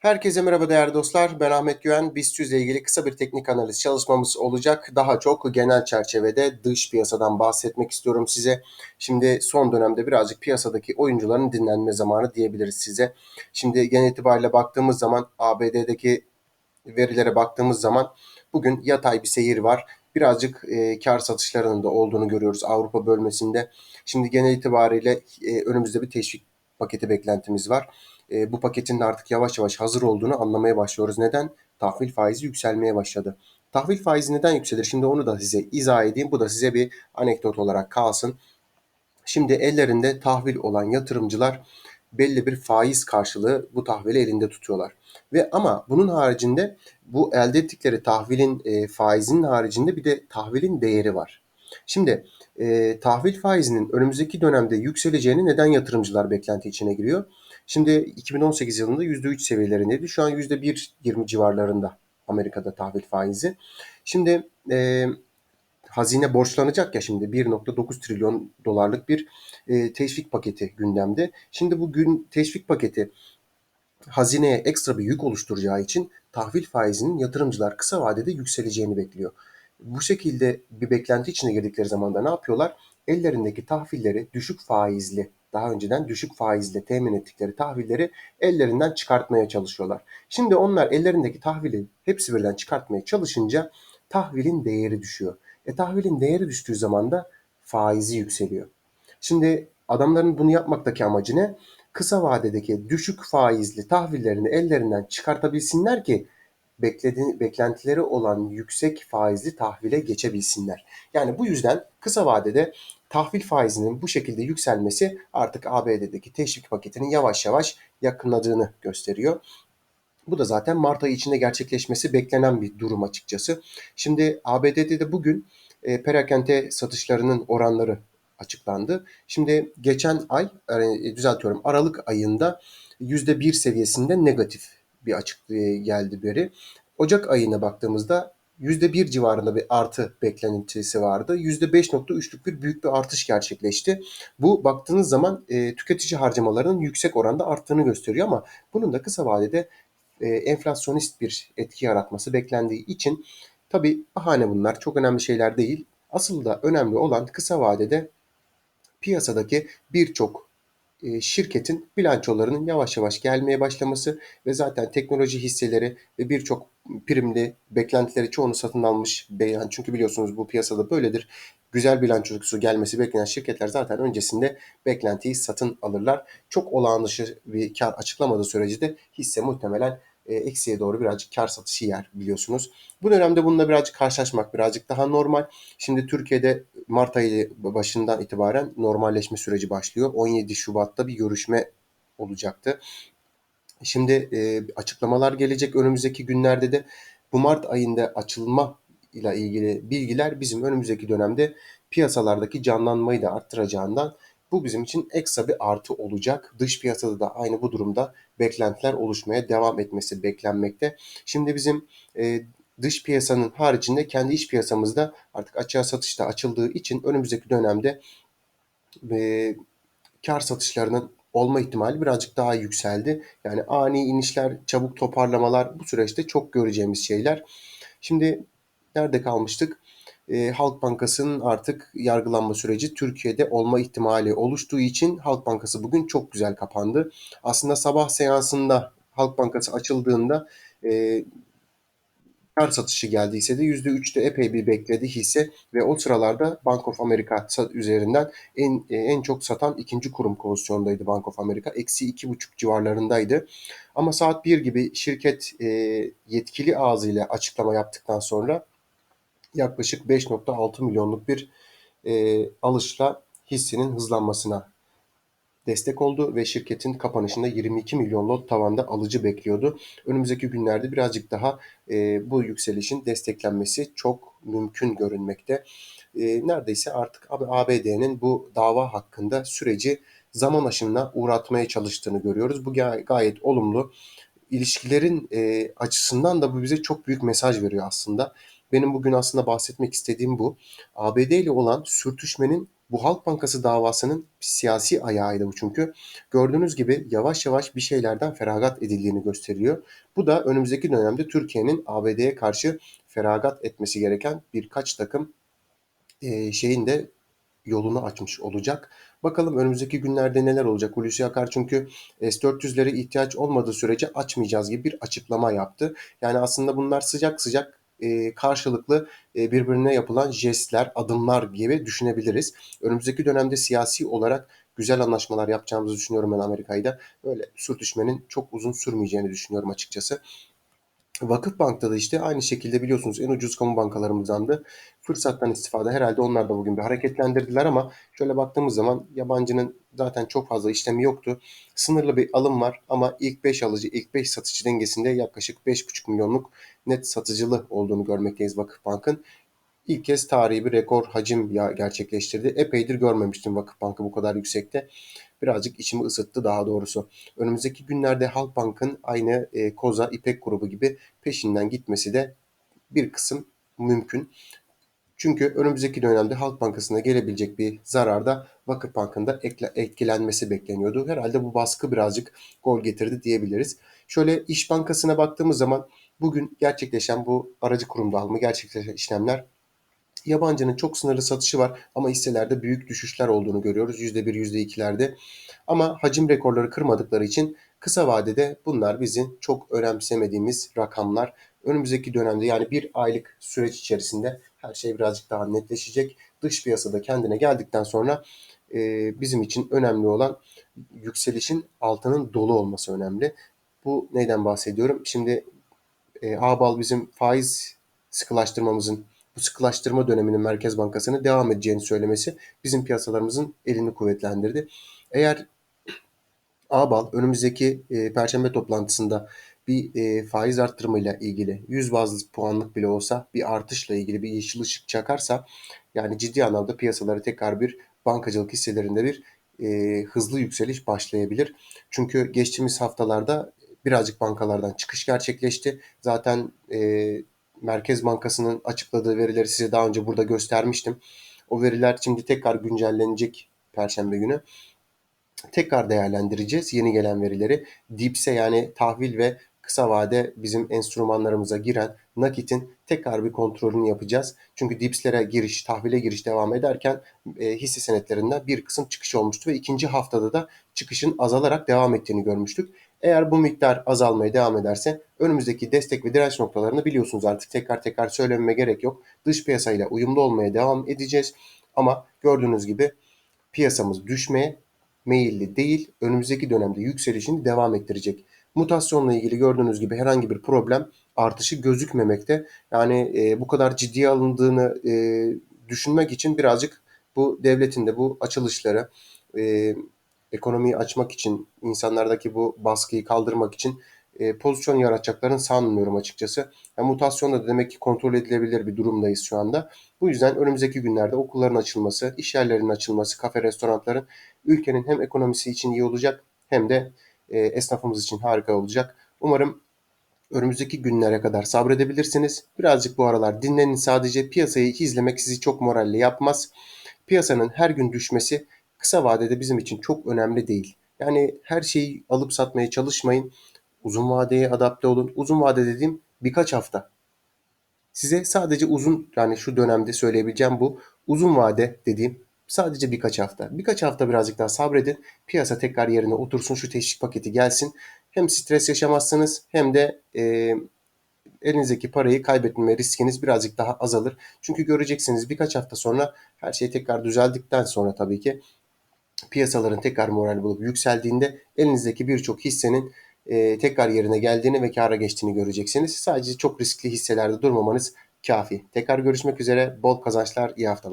Herkese merhaba değerli dostlar. Ben Ahmet Güven. BIST ile ilgili kısa bir teknik analiz çalışmamız olacak. Daha çok genel çerçevede dış piyasadan bahsetmek istiyorum size. Şimdi son dönemde birazcık piyasadaki oyuncuların dinlenme zamanı diyebiliriz size. Şimdi genel itibariyle baktığımız zaman ABD'deki verilere baktığımız zaman bugün yatay bir seyir var. Birazcık e, kar satışlarının da olduğunu görüyoruz Avrupa bölmesinde. Şimdi genel itibariyle e, önümüzde bir teşvik paketi beklentimiz var e, bu paketin de artık yavaş yavaş hazır olduğunu anlamaya başlıyoruz. Neden? Tahvil faizi yükselmeye başladı. Tahvil faizi neden yükselir? Şimdi onu da size izah edeyim. Bu da size bir anekdot olarak kalsın. Şimdi ellerinde tahvil olan yatırımcılar belli bir faiz karşılığı bu tahvili elinde tutuyorlar. Ve ama bunun haricinde bu elde ettikleri tahvilin e, faizinin haricinde bir de tahvilin değeri var. Şimdi e, tahvil faizinin önümüzdeki dönemde yükseleceğini neden yatırımcılar beklenti içine giriyor? Şimdi 2018 yılında %3 seviyelerindeydi. Şu an %1.20 civarlarında Amerika'da tahvil faizi. Şimdi e, hazine borçlanacak ya şimdi 1.9 trilyon dolarlık bir e, teşvik paketi gündemde. Şimdi bu gün teşvik paketi hazineye ekstra bir yük oluşturacağı için tahvil faizinin yatırımcılar kısa vadede yükseleceğini bekliyor. Bu şekilde bir beklenti içine girdikleri zaman da ne yapıyorlar? Ellerindeki tahvilleri düşük faizli daha önceden düşük faizle temin ettikleri tahvilleri ellerinden çıkartmaya çalışıyorlar. Şimdi onlar ellerindeki tahvili hepsi birden çıkartmaya çalışınca tahvilin değeri düşüyor. E tahvilin değeri düştüğü zaman da faizi yükseliyor. Şimdi adamların bunu yapmaktaki amacı ne? Kısa vadedeki düşük faizli tahvillerini ellerinden çıkartabilsinler ki beklediği, beklentileri olan yüksek faizli tahvile geçebilsinler. Yani bu yüzden kısa vadede tahvil faizinin bu şekilde yükselmesi artık ABD'deki teşvik paketinin yavaş yavaş yakınladığını gösteriyor. Bu da zaten Mart ayı içinde gerçekleşmesi beklenen bir durum açıkçası. Şimdi ABD'de de bugün e, perakende satışlarının oranları açıklandı. Şimdi geçen ay, e, düzeltiyorum Aralık ayında %1 seviyesinde negatif bir açıklığı geldi beri. Ocak ayına baktığımızda %1 civarında bir artı beklentisi vardı. %5.3'lük bir büyük bir artış gerçekleşti. Bu baktığınız zaman e, tüketici harcamalarının yüksek oranda arttığını gösteriyor ama bunun da kısa vadede e, enflasyonist bir etki yaratması beklendiği için tabi bahane bunlar çok önemli şeyler değil. Asıl da önemli olan kısa vadede piyasadaki birçok e, şirketin bilançolarının yavaş yavaş gelmeye başlaması ve zaten teknoloji hisseleri ve birçok primli beklentileri çoğunu satın almış. Yani çünkü biliyorsunuz bu piyasada böyledir. Güzel bilançosu gelmesi beklenen şirketler zaten öncesinde beklentiyi satın alırlar. Çok olağan dışı bir kar açıklamadığı sürece de hisse muhtemelen e, eksiye doğru birazcık kar satışı yer biliyorsunuz. Bu dönemde bununla birazcık karşılaşmak birazcık daha normal. Şimdi Türkiye'de Mart ayı başından itibaren normalleşme süreci başlıyor. 17 Şubat'ta bir görüşme olacaktı. Şimdi e, açıklamalar gelecek önümüzdeki günlerde de bu Mart ayında açılma ile ilgili bilgiler bizim önümüzdeki dönemde piyasalardaki canlanmayı da arttıracağından bu bizim için ekstra bir artı olacak. Dış piyasada da aynı bu durumda beklentiler oluşmaya devam etmesi beklenmekte. Şimdi bizim e, dış piyasanın haricinde kendi iç piyasamızda artık açığa satışta açıldığı için önümüzdeki dönemde e, kar satışlarının olma ihtimali birazcık daha yükseldi. Yani ani inişler, çabuk toparlamalar bu süreçte çok göreceğimiz şeyler. Şimdi nerede kalmıştık? E, Halk Bankası'nın artık yargılanma süreci Türkiye'de olma ihtimali oluştuğu için Halk Bankası bugün çok güzel kapandı. Aslında sabah seansında Halk Bankası açıldığında e, kar satışı geldiyse de %3'te epey bir bekledi hisse ve o sıralarda Bank of America üzerinden en e, en çok satan ikinci kurum pozisyondaydı Bank of America. Eksi 2,5 civarlarındaydı. Ama saat 1 gibi şirket e, yetkili ağzıyla açıklama yaptıktan sonra yaklaşık 5.6 milyonluk bir e, alışla hissinin hızlanmasına destek oldu ve şirketin kapanışında 22 milyon lot tavanda alıcı bekliyordu. Önümüzdeki günlerde birazcık daha e, bu yükselişin desteklenmesi çok mümkün görünmekte. E, neredeyse artık ABD'nin bu dava hakkında süreci zaman aşımına uğratmaya çalıştığını görüyoruz. Bu gayet olumlu. İlişkilerin e, açısından da bu bize çok büyük mesaj veriyor aslında. Benim bugün aslında bahsetmek istediğim bu. ABD ile olan sürtüşmenin Bu Halk Bankası davasının siyasi ayağıydı bu çünkü. Gördüğünüz gibi yavaş yavaş bir şeylerden feragat edildiğini gösteriyor. Bu da önümüzdeki dönemde Türkiye'nin ABD'ye karşı feragat etmesi gereken birkaç takım e, şeyin de yolunu açmış olacak. Bakalım önümüzdeki günlerde neler olacak. Hulusi Akar çünkü S-400'lere ihtiyaç olmadığı sürece açmayacağız gibi bir açıklama yaptı. Yani aslında bunlar sıcak sıcak e, karşılıklı e, birbirine yapılan jestler, adımlar gibi düşünebiliriz. Önümüzdeki dönemde siyasi olarak güzel anlaşmalar yapacağımızı düşünüyorum ben Amerika'yla. Böyle sürtüşmenin çok uzun sürmeyeceğini düşünüyorum açıkçası. Vakıfbank'ta da işte aynı şekilde biliyorsunuz en ucuz kamu bankalarımızdandı. Fırsattan istifade herhalde onlar da bugün bir hareketlendirdiler ama şöyle baktığımız zaman yabancının zaten çok fazla işlemi yoktu. Sınırlı bir alım var ama ilk 5 alıcı, ilk 5 satıcı dengesinde yaklaşık 5,5 milyonluk net satıcılı olduğunu görmekteyiz Vakıfbank'ın. İlk kez tarihi bir rekor hacim gerçekleştirdi. Epeydir görmemiştim Vakıfbank'ı bu kadar yüksekte. Birazcık içimi ısıttı daha doğrusu. Önümüzdeki günlerde Halkbank'ın aynı e, Koza, İpek grubu gibi peşinden gitmesi de bir kısım mümkün. Çünkü önümüzdeki dönemde Halk Bankası'na gelebilecek bir zararda Vakıfbank'ın da etkilenmesi bekleniyordu. Herhalde bu baskı birazcık gol getirdi diyebiliriz. Şöyle İş Bankası'na baktığımız zaman bugün gerçekleşen bu aracı kurum dağılımı gerçekleşen işlemler Yabancının çok sınırlı satışı var ama hisselerde büyük düşüşler olduğunu görüyoruz. %1, %2'lerde. Ama hacim rekorları kırmadıkları için kısa vadede bunlar bizim çok önemsemediğimiz rakamlar. Önümüzdeki dönemde yani bir aylık süreç içerisinde her şey birazcık daha netleşecek. Dış piyasada kendine geldikten sonra e, bizim için önemli olan yükselişin altının dolu olması önemli. Bu neyden bahsediyorum? Şimdi e, Abal bizim faiz sıkılaştırmamızın bu sıkılaştırma döneminin Merkez Bankası'nın devam edeceğini söylemesi bizim piyasalarımızın elini kuvvetlendirdi. Eğer ABAL önümüzdeki e, perşembe toplantısında bir e, faiz arttırımıyla ilgili 100 bazlı puanlık bile olsa bir artışla ilgili bir yeşil ışık çakarsa yani ciddi anlamda piyasaları tekrar bir bankacılık hisselerinde bir e, hızlı yükseliş başlayabilir. Çünkü geçtiğimiz haftalarda birazcık bankalardan çıkış gerçekleşti. Zaten e, Merkez Bankası'nın açıkladığı verileri size daha önce burada göstermiştim. O veriler şimdi tekrar güncellenecek Perşembe günü. Tekrar değerlendireceğiz yeni gelen verileri. DIPS'e yani tahvil ve kısa vade bizim enstrümanlarımıza giren nakitin tekrar bir kontrolünü yapacağız. Çünkü DIPS'lere giriş, tahvile giriş devam ederken e, hisse senetlerinden bir kısım çıkış olmuştu ve ikinci haftada da çıkışın azalarak devam ettiğini görmüştük. Eğer bu miktar azalmaya devam ederse önümüzdeki destek ve direnç noktalarını biliyorsunuz artık tekrar tekrar söylememe gerek yok. Dış piyasayla uyumlu olmaya devam edeceğiz. Ama gördüğünüz gibi piyasamız düşmeye meyilli değil. Önümüzdeki dönemde yükselişini devam ettirecek. Mutasyonla ilgili gördüğünüz gibi herhangi bir problem artışı gözükmemekte. Yani e, bu kadar ciddiye alındığını e, düşünmek için birazcık bu devletin de bu açılışları e, ekonomiyi açmak için, insanlardaki bu baskıyı kaldırmak için e, pozisyon yaratacaklarını sanmıyorum açıkçası. Yani mutasyon da demek ki kontrol edilebilir bir durumdayız şu anda. Bu yüzden önümüzdeki günlerde okulların açılması, iş yerlerinin açılması, kafe, restoranların ülkenin hem ekonomisi için iyi olacak hem de e, esnafımız için harika olacak. Umarım önümüzdeki günlere kadar sabredebilirsiniz. Birazcık bu aralar dinlenin sadece piyasayı izlemek sizi çok moralli yapmaz. Piyasanın her gün düşmesi kısa vadede bizim için çok önemli değil. Yani her şeyi alıp satmaya çalışmayın. Uzun vadeye adapte olun. Uzun vade dediğim birkaç hafta. Size sadece uzun yani şu dönemde söyleyebileceğim bu. Uzun vade dediğim sadece birkaç hafta. Birkaç hafta birazcık daha sabredin. Piyasa tekrar yerine otursun. Şu teşvik paketi gelsin. Hem stres yaşamazsınız hem de e, elinizdeki parayı kaybetme riskiniz birazcık daha azalır. Çünkü göreceksiniz birkaç hafta sonra her şey tekrar düzeldikten sonra tabii ki piyasaların tekrar moral bulup yükseldiğinde elinizdeki birçok hissenin e, tekrar yerine geldiğini ve kâra geçtiğini göreceksiniz. Sadece çok riskli hisselerde durmamanız kafi. Tekrar görüşmek üzere. Bol kazançlar, iyi haftalar.